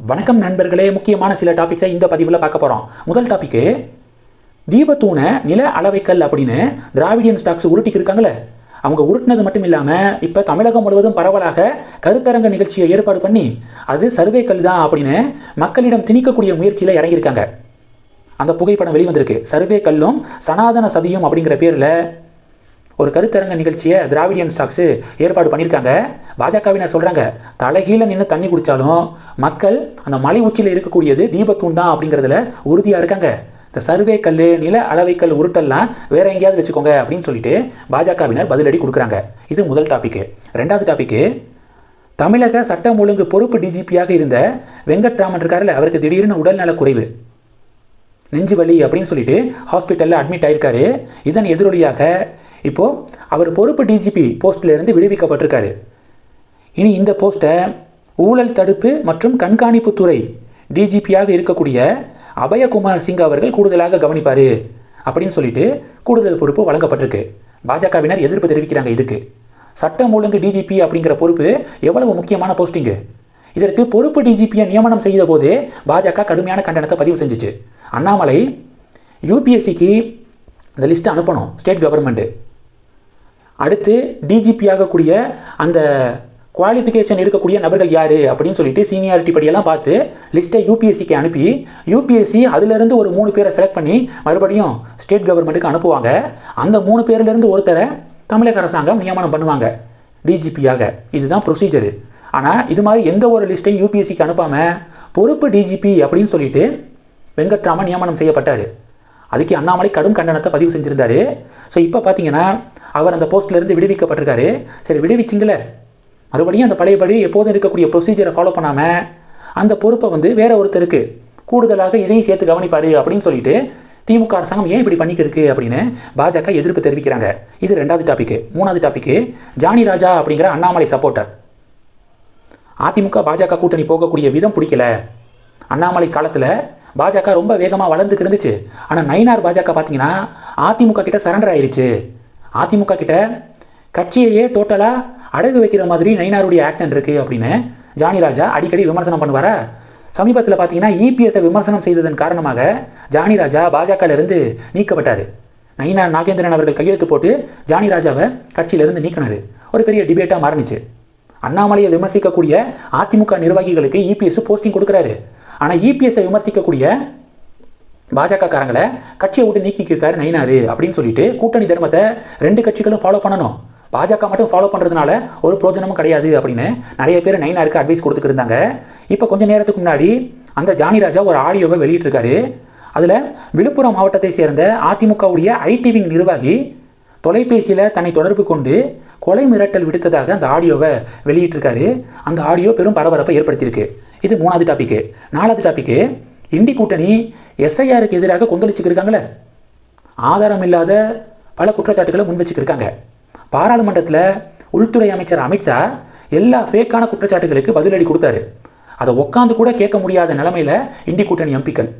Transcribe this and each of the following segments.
வணக்கம் நண்பர்களே முக்கியமான சில டாபிக்ஸை இந்த பதிவில் பார்க்க போகிறோம் முதல் டாபிக்கு தீபத்தூணை நில அளவைக்கல் அப்படின்னு திராவிடியன் ஸ்டாக்ஸ் உருட்டிக்கு இருக்காங்களே அவங்க உருட்டினது மட்டும் இல்லாமல் இப்போ தமிழகம் முழுவதும் பரவலாக கருத்தரங்க நிகழ்ச்சியை ஏற்பாடு பண்ணி அது சர்வே கல் தான் அப்படின்னு மக்களிடம் திணிக்கக்கூடிய முயற்சியில் இறங்கியிருக்காங்க. அந்த புகைப்படம் வெளிவந்திருக்கு. சர்வே கல்லும் சனாதன சதியும் அப்படிங்கிற பேரில் ஒரு கருத்தரங்க நிகழ்ச்சியை திராவிடியன் ஸ்டாக்ஸு ஏற்பாடு பண்ணியிருக்காங்க. பாஜகவினர் சொல்கிறாங்க தலைகீழ நின்று தண்ணி குடித்தாலும் மக்கள் அந்த மலை உச்சியில் இருக்கக்கூடியது தீபத்தூண் தான் அப்படிங்கிறதுல உறுதியாக இருக்காங்க. இந்த சர்வே கல் நில அளவைக்கல் உருட்டெல்லாம் வேற எங்கேயாவது வச்சுக்கோங்க அப்படின்னு சொல்லிட்டு பாஜகவினர் பதிலடி கொடுக்குறாங்க. இது முதல் டாபிக்கு ரெண்டாவது டாபிக்கு தமிழக சட்டம் ஒழுங்கு பொறுப்பு டிஜிபியாக இருந்த வெங்கட்ராமன் இருக்காருல்ல அவருக்கு திடீர்னு உடல்நலக் குறைவு. நெஞ்சு வலி அப்படின்னு சொல்லிட்டு ஹாஸ்பிட்டலில் அட்மிட் ஆயிருக்காரு. இதன் எதிரொலியாக இப்போ அவர் பொறுப்பு டிஜிபி போஸ்ட்ல இருந்து விடுவிக்கப்பட்டிருக்காரு. இனி இந்த போஸ்ட்டை ஊழல் தடுப்பு மற்றும் கண்காணிப்புத்துறை டிஜிபியாக இருக்கக்கூடிய அபயகுமார் சிங் அவர்கள் கூடுதலாக கவனிப்பார் அப்படின்னு சொல்லிட்டு கூடுதல் பொறுப்பு வழங்கப்பட்டிருக்கு. பாஜகவினர் எதிர்ப்பு தெரிவிக்கிறாங்க இதுக்கு. சட்டம் ஒழுங்கு டிஜிபி அப்படிங்கிற பொறுப்பு எவ்வளவு முக்கியமான போஸ்டிங்கு? இதற்கு பொறுப்பு டிஜிபியை நியமனம் செய்த போது பாஜக கடுமையான கண்டனத்தை பதிவு செஞ்சுச்சு. அண்ணாமலை யூபிஎஸ்சிக்கு இந்த லிஸ்ட்டை அனுப்பணும் ஸ்டேட் கவர்மெண்ட்டு அடுத்து டிஜிபி ஆகக்கூடிய அந்த குவாலிஃபிகேஷன் இருக்கக்கூடிய நபர்கள் யார் அப்படின்னு சொல்லிட்டு சீனியாரிட்டி படியெல்லாம் பார்த்து லிஸ்ட்டை யூபிஎஸ்சிக்கு அனுப்பி யூபிஎஸ்சி அதிலிருந்து ஒரு மூணு பேரை செலக்ட் பண்ணி மறுபடியும் ஸ்டேட் கவர்மெண்ட்டுக்கு அனுப்புவாங்க. அந்த மூணு பேர்லேருந்து ஒருத்தரை தமிழக அரசாங்கம் நியமனம் பண்ணுவாங்க டிஜிபியாக இதுதான் ப்ரொசீஜரு ஆனால் இது மாதிரி எந்த ஒரு லிஸ்ட்டையும் யூபிஎஸ்சிக்கு அனுப்பாமல் பொறுப்பு டிஜிபி அப்படின்னு சொல்லிட்டு வெங்கட்ராமன் நியமனம் செய்யப்பட்டார். அதுக்கு அண்ணாமலை கடும் கண்டனத்தை பதிவு செஞ்சுருந்தாரு. ஸோ இப்போ பார்த்தீங்கன்னா அவர் அந்த போஸ்ட்லேருந்து விடுவிக்கப்பட்டிருக்காரு. சரி விடுவிச்சிங்களே மறுபடியும் அந்த பழையபடி எப்போதும் இருக்கக்கூடிய ப்ரொசீஜரை ஃபாலோ பண்ணாமல் அந்த பொறுப்பை வந்து வேற ஒருத்தருக்கு கூடுதலாக இதையும் சேர்த்து கவனிப்பார் அப்படின்னு சொல்லிட்டு திமுக அரசாங்கம் ஏன் இப்படி பண்ணிக்கிருக்கு அப்படின்னு பாஜக எதிர்ப்பு தெரிவிக்கிறாங்க. இது ரெண்டாவது டாபிக் மூணாவது டாபிக் ஜானி ராஜா அப்படிங்கிற அண்ணாமலை சப்போர்ட்டர் அதிமுக பாஜக கூட்டணி போகக்கூடிய விதம் பிடிக்கல. அண்ணாமலை காலத்தில் பாஜக ரொம்ப வேகமாக வளர்ந்துக்கு இருந்துச்சு. ஆனால் நயினார் பாஜக பார்த்தீங்கன்னா அதிமுக கிட்ட சரண்டர் ஆயிடுச்சு அதிமுக கிட்ட கட்சியையே டோட்டலாக அடகு வைக்கிற மாதிரி நயினாருடைய ஆக்ஷன் இருக்குது அப்படின்னு ஜானி ராஜா அடிக்கடி விமர்சனம் பண்ணுவாரா. சமீபத்தில் பார்த்தீங்கன்னா இபிஎஸ்ஸை விமர்சனம் செய்ததன் காரணமாக ஜானி ராஜா பாஜகவிலிருந்து நீக்கப்பட்டார். நயினார் நாகேந்திரன் அவர்கள் கையெழுத்து போட்டு ஜானி ராஜாவை கட்சியிலிருந்து நீக்கினார். ஒரு பெரிய டிபேட்டாக மாறினுச்சு. அண்ணாமலையை விமர்சிக்கக்கூடிய அதிமுக நிர்வாகிகளுக்கு இபிஎஸ் போஸ்டிங் கொடுக்குறாரு. ஆனால் இபிஎஸ்ஸை விமர்சிக்கக்கூடிய பாஜக காரங்களை கட்சியை விட்டு நீக்கிக்கிருக்காரு நயினாரு அப்படின்னு சொல்லிட்டு கூட்டணி தர்மத்தை ரெண்டு கட்சிகளும் ஃபாலோ பண்ணணும். பாஜக மட்டும் ஃபாலோ பண்ணுறதுனால ஒரு பிரோஜனமும் கிடையாது அப்படின்னு நிறைய பேர் நயினாருக்கு அட்வைஸ் கொடுத்துட்டு இருந்தாங்க. இப்போ கொஞ்ச நேரத்துக்கு முன்னாடி அந்த ஜானி ராஜா ஒரு ஆடியோவை வெளியிட்டிருக்காரு. அதில் விழுப்புரம் மாவட்டத்தை சேர்ந்த அதிமுகவுடைய ஐடி விங் நிர்வாகி தொலைபேசியில் தன்னை தொடர்பு கொண்டு கொலை மிரட்டல் விடுத்ததாக அந்த ஆடியோவை வெளியிட்டிருக்காரு. அந்த ஆடியோ பெரும் பரபரப்பை ஏற்படுத்தியிருக்கு. இது மூணாவது டாபிக்கு நாலாவது டாபிக்கு இண்டி கூட்டணி எஸ்ஐஆருக்கு எதிராக கொந்தளிச்சுக்கிருக்காங்களே. ஆதாரம் இல்லாத பல குற்றச்சாட்டுகளை முன் வச்சுக்கிருக்காங்க பாராளுமன்றத்தில் உள்துறை அமைச்சர் அமித்ஷா எல்லா ஃபேக்கான குற்றச்சாட்டுகளுக்கு பதிலடி கொடுத்தாரு. அதை உட்காந்து கூட கேட்க முடியாத நிலமையில இண்டி கூட்டணி எம்பிக்கள்.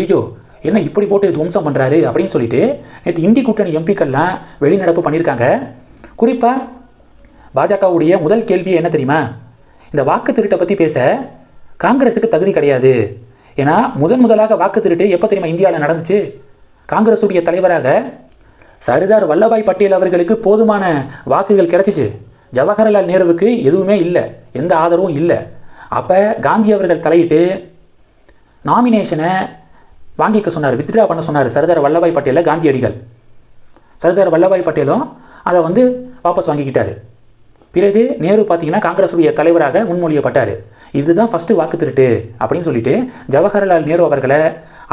ஐயோ என்ன இப்படி போட்டு துவம்சம் பண்ணுறாரு அப்படின்னு சொல்லிட்டு நேற்று இண்டி கூட்டணி எம்பிக்கள்லாம் வெளிநடப்பு பண்ணியிருக்காங்க குறிப்பாக பாஜகவுடைய முதல் கேள்வி என்ன தெரியுமா? இந்த வாக்கு திருட்டை பற்றி பேச காங்கிரஸுக்கு தகுதி கிடையாது. ஏன்னா முதன் முதலாக வாக்கு திருட்டு எப்போ தெரியுமா இந்தியாவில் நடந்துச்சு? காங்கிரஸுடைய தலைவராக சர்தார் வல்லபாய் பட்டேல் அவர்களுக்கு போதுமான வாக்குகள் கிடைச்சிச்சு. ஜவஹர்லால் நேருவுக்கு எதுவுமே இல்லை. எந்த ஆதரவும் இல்லை. அப்போ காந்தி அவர்கள் தலையிட்டு நாமினேஷனை வாங்கிக்க சொன்னார் வித்ட்ரா பண்ண சொன்னார் சர்தார் வல்லபாய் பட்டேலை காந்தியடிகள். சர்தார் வல்லபாய் பட்டேலும் அதை வந்து வாபஸ் வாங்கிக்கிட்டார். பிறகு நேரு பார்த்தீங்கன்னா காங்கிரஸுடைய தலைவராக முன்மொழியப்பட்டார். இதுதான் ஃபஸ்ட்டு வாக்கு திருட்டு அப்படின்னு சொல்லிட்டு ஜவஹர்லால் நேரு அவர்களை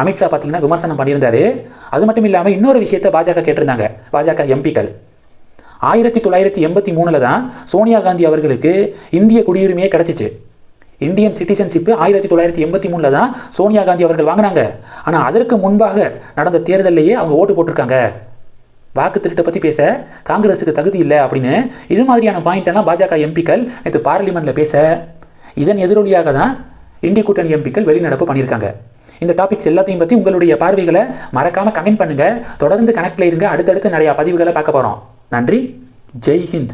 அமித்ஷா பார்த்தீங்கன்னா விமர்சனம் பண்ணியிருந்தாரு. அது மட்டும் இல்லாமல் இன்னொரு விஷயத்தை பாஜக கேட்டிருந்தாங்க. பாஜக எம்பிக்கள். ஆயிரத்தி தொள்ளாயிரத்தி எண்பத்தி மூணில் தான் சோனியா காந்தி அவர்களுக்கு இந்திய குடியுரிமையே கிடச்சிச்சு. இந்தியன் சிட்டிசன்ஷிப்பு ஆயிரத்தி தொள்ளாயிரத்தி எண்பத்தி மூணில் தான் சோனியா காந்தி அவர்கள் வாங்கினாங்க. ஆனால் அதற்கு முன்பாக நடந்த தேர்தலையே அவங்க ஓட்டு போட்டிருக்காங்க. வாக்கு திருட்டை பற்றி பேச காங்கிரஸுக்கு தகுதி இல்லை அப்படின்னு இது மாதிரியான பாயிண்ட் எல்லாம் பாஜக எம்பிக்கள் நேற்று பார்லிமெண்ட்டில் பேச இதன் எதிரொலியாக தான் இந்தி கூட்டணி எம்பிக்கள் வெளிநடப்பு பண்ணியிருக்காங்க. இந்த டாபிக்ஸ் எல்லாத்தையும் பற்றி உங்களுடைய பார்வைகளை மறக்காமல் கமெண்ட் பண்ணுங்கள் தொடர்ந்து கனெக்டில் இருங்க. அடுத்தடுத்து நிறையா பதிவுகளை பார்க்க போகிறோம் நன்றி. ஜெய் ஹிந்த்.